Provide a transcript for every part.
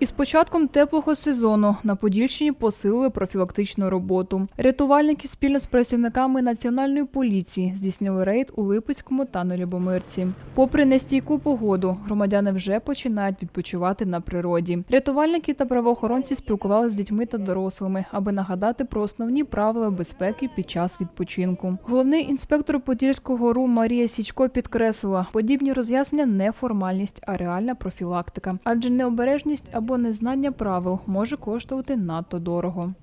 Із початком теплого сезону на Подільщині посилили профілактичну роботу. Рятувальники спільно з працівниками національної поліції здійснили рейд у Липецькому та на Любомирці. Попри нестійку погоду, громадяни вже починають відпочивати на природі. Рятувальники та правоохоронці спілкувалися з дітьми та дорослими, аби нагадати про основні правила безпеки під час відпочинку. Головний інспектор Подільського РУ Марія Січко підкреслила, подібні роз'яснення не формальність, а реальна профілактика, адже необережність або незнання правил може коштувати надто дорого.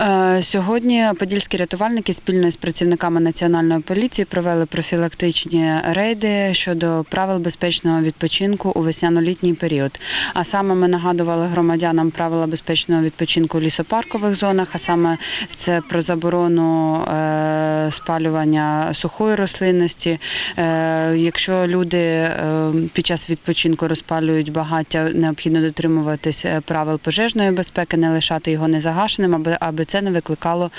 Е, Сьогодні подільські рятувальники спільно з працівниками національної поліції провели профілактичні рейди щодо правил безпечного відпочинку у весняно-літній період. А саме ми нагадували громадянам правила безпечного відпочинку у лісопаркових зонах, а саме це про заборону е, спалювання сухої рослинності. Е, Якщо люди е, під час відпочинку розпалюють багаття, необхідно дотримуватись е, правил пожежної безпеки, не лишати його незагашеним, аби, це не викликало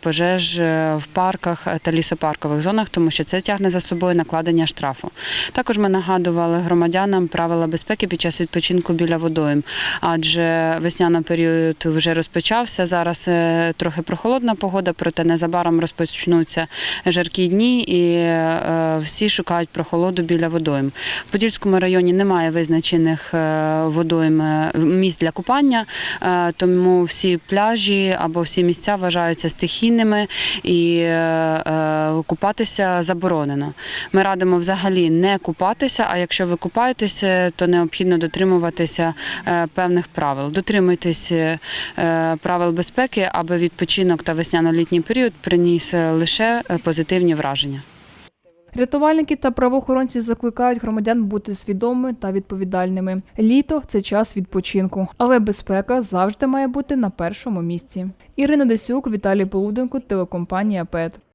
пожеж в парках та лісопаркових зонах, тому що це тягне за собою накладення штрафу. Також ми нагадували громадянам правила безпеки під час відпочинку біля водойм, адже весняний період вже розпочався. Зараз трохи прохолодна погода, проте незабаром розпочнуться жаркі дні і е, всі шукають прохолоду біля водойм. В Подільському районі немає визначених е, водойм е, місць для купання, тому всі пляжі або всі місця вважаються стихійними і купатися заборонено. Ми радимо взагалі не купатися, а якщо ви купаєтеся, то необхідно дотримуватися певних правил. Дотримуйтесь правил безпеки, аби відпочинок та весняно-літній період приніс лише е, позитивні враження. Рятувальники та правоохоронці закликають громадян бути свідомими та відповідальними. Літо це час відпочинку, але безпека завжди має бути на першому місці. Ірина Десюк, Віталій Полуденко, телекомпанія ПЕТ.